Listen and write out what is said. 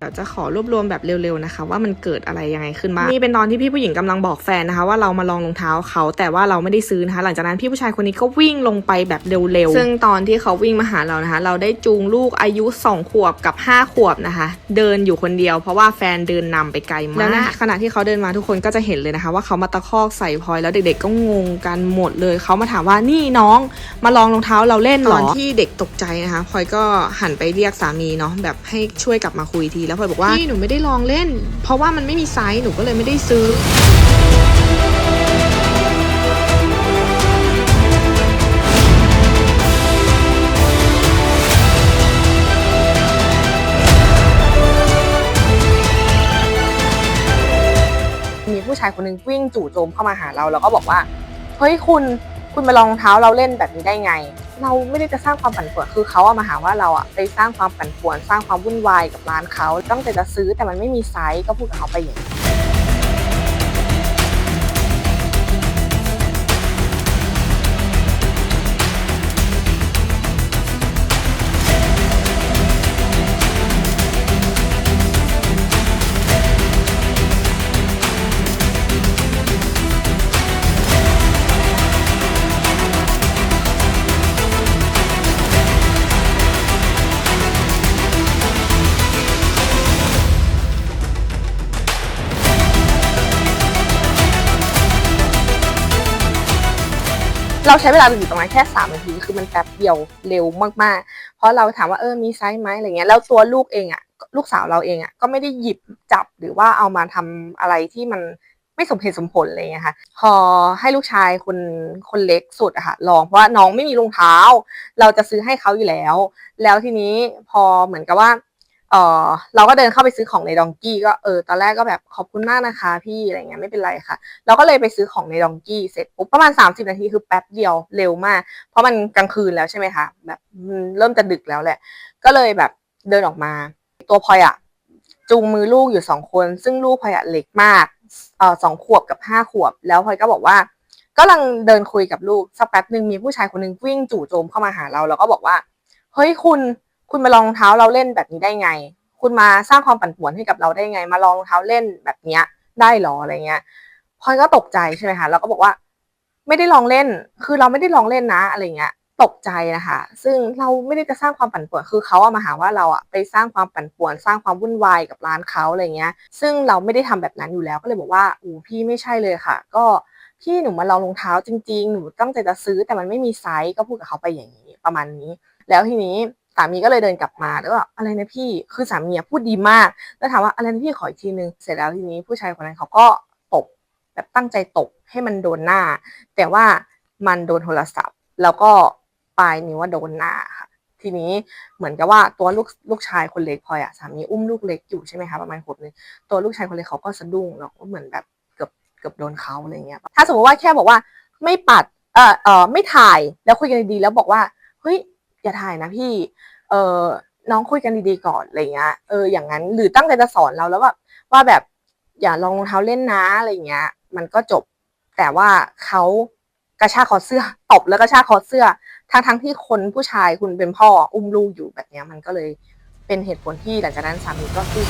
เดี๋ยวจะขอรวบรวมแบบเร็วๆนะคะ ว่ามันเกิดอะไรยังไงขึ้นบ้างนี่เป็นตอนที่พี่ผู้หญิงกำลังบอกแฟนนะคะ ว่าเรามาลองรองเท้าเขาแต่ว่าเราไม่ได้ซื้อนะคะ หลังจากนั้นพี่ผู้ชายคนนี้ก็วิ่งลงไปแบบเร็วๆซึ่งตอนที่เขาวิ่งมาหาเรานะคะ เราได้จูงลูกอายุ 2 ขวบกับ 5 ขวบนะคะ เดินอยู่คนเดียว เพราะว่าแฟนเดินนำไปไกลมากแล้วนะขณะที่เขาเดินมาทุกคนก็จะเห็นเลยนะคะ ว่าเขามาตะคอกใส่พลอยแล้วเด็กๆก็งงกันหมดเลย เขามาถามว่านี่น้องมาลองรองเท้าเราเล่นหรอตอนที่เด็กตกใจนะคะพลอยก็หันไปเรียกสามีเนาะแบบให้ช่วยกลับมาคุยทีแล้วพลอยบอกว่าพี่หนูไม่ได้ลองเล่น เพราะว่ามันไม่มีไซส์หนูก็เลยไม่ได้ซื้อมีผู้ชายคนหนึงวิ่งจู่โจมเข้ามาหาเราแล้วก็บอกว่า เฮ้ยคุณคุณมาลองรองเท้าเราเล่นแบบนี้ได้ไง เราไม่ได้จะสร้างความปั่นป่วนคือเขาอะมาหาว่าเราอะไปสร้างความปั่นป่วน สร้างความวุ่นวายกับร้านเขาตั้งใจจะซื้อแต่มันไม่มีไซส์ก็พูดกับเขาไปอย่างนี้ เราใช้เวลาอยู่ตรงนั้นแค่3นาทีคือมันแป๊บเดียวเร็วมากๆ เพราะเราถามว่าเออมีไซส์ไหมอะไรเงี้ยแล้วตัวลูกเองอะลูกสาวเราเองอะก็ไม่ได้หยิบจับหรือว่าเอามาทำอะไรที่มันไม่สมเหตุสมผลอะไรเงี้ยค่ะพอให้ลูกชายคนคนเล็กสุดอะค่ะลองเพราะว่าน้องไม่มีรองเท้า เราจะซื้อให้เขาอยู่แล้ว แล้วทีนี้พอเหมือนกับว่า เออเราก็เดินเข้าไปซื้อของในดองกี้ก็เออตอนแรกก็แบบขอบคุณมากนะคะพี่อะไรเงี้ยไม่เป็นไรค่ะ เราก็เลยไปซื้อของในดองกี้เสร็จปุ๊บประมาณ 30 นาทีคือแป๊บเดียวเร็วมาก เพราะมันกลางคืนแล้วใช่ไหมคะแบบเริ่มจะดึกแล้วแหละ ก็เลยแบบเดินออกมา ตัวพลอยอะจูงมือลูกอยู่สองคน ซึ่งลูกพลอยอะเล็กมากเออสองขวบกับห้าขวบ แล้วพลอยก็บอกว่าก็กำลังเดินคุยกับลูกสักแป๊บหนึ่งมีผู้ชายคนหนึ่งวิ่งจู่โจมเข้ามาหาเราแล้วก็บอกว่าเฮ้ยคุณ คุณมาลองรองเท้าเราเล่นแบบนี้ได้ไง คุณมาสร้างความปั่นป่วนให้กับเราได้ไง มาลองรองเท้าเล่นแบบเนี้ย ได้หรออะไรเงี้ยพลอยก็ตกใจใช่ไหมคะเราก็บอกว่า ไม่ได้ลองเล่น คือเราไม่ได้ลองเล่นนะอะไรเงี้ย ตกใจนะคะ ซึ่งเราไม่ได้จะสร้างความปั่นป่วน คือเขาอะมาหาว่าเราอะไปสร้างความปั่นป่วน สร้างความวุ่นวายกับร้านเขาอะไรเงี้ย ซึ่งเราไม่ได้ทำแบบนั้นอยู่แล้ว ก็เลยบอกว่าอูพี่ไม่ใช่เลยค่ะ ก็พี่หนูมาลองรองเท้าจริง ๆ หนูตั้งใจจะซื้อแต่มันไม่มีไซส์ก็พูดกับเขาไปอย่างนี้ประมาณนี้ แล้วทีนี้ สามีก็เลยเดินกลับมาแล้วก็บอกอะไรนะพี่คือสามีพูดดีมาก แล้วถามว่าอะไรนะพี่ขออีกทีนึงเสร็จแล้วทีนี้ผู้ชายคนนั้นเขาก็ตบแบบตั้งใจตบให้มันโดนหน้า แต่ว่ามันโดนโทรศัพท์ แล้วก็ปลายนิ้วว่าโดนหน้าค่ะทีนี้เหมือนกับว่าตัวลูกลูกชายคนเล็กพลอยอะสามีอุ้มลูกเล็กอยู่ใช่ไหมคะประมาณขวบนึงตัวลูกชายคนเล็กเขาก็สะดุ้งแล้วก็เหมือนแบบเกือบเกือบโดนเขาอะไรเงี้ยถ้าสมมติว่าแค่บอกว่าไม่ปัดเอ่อเอ่อไม่ถ่ายแล้วคุยกันดีๆแล้วบอกว่าเฮ้ย อย่าถ่ายนะพี่ เออน้องคุยกันดีๆก่อนอะไรเงี้ย เออ อย่างนั้น หรือตั้งใจจะสอนเราแล้วแบบว่าแบบอย่าลองรองเท้าเล่นนะอะไรเงี้ย มันก็จบ แต่ว่าเขากระชากคอเสื้อตบแล้วกระชากคอเสื้อ ทั้งทั้งๆที่คนผู้ชายคุณเป็นพ่ออุ้มลูกอยู่แบบเนี้ย มันก็เลยเป็นเหตุผลที่หลังจากนั้นสามีก็คือ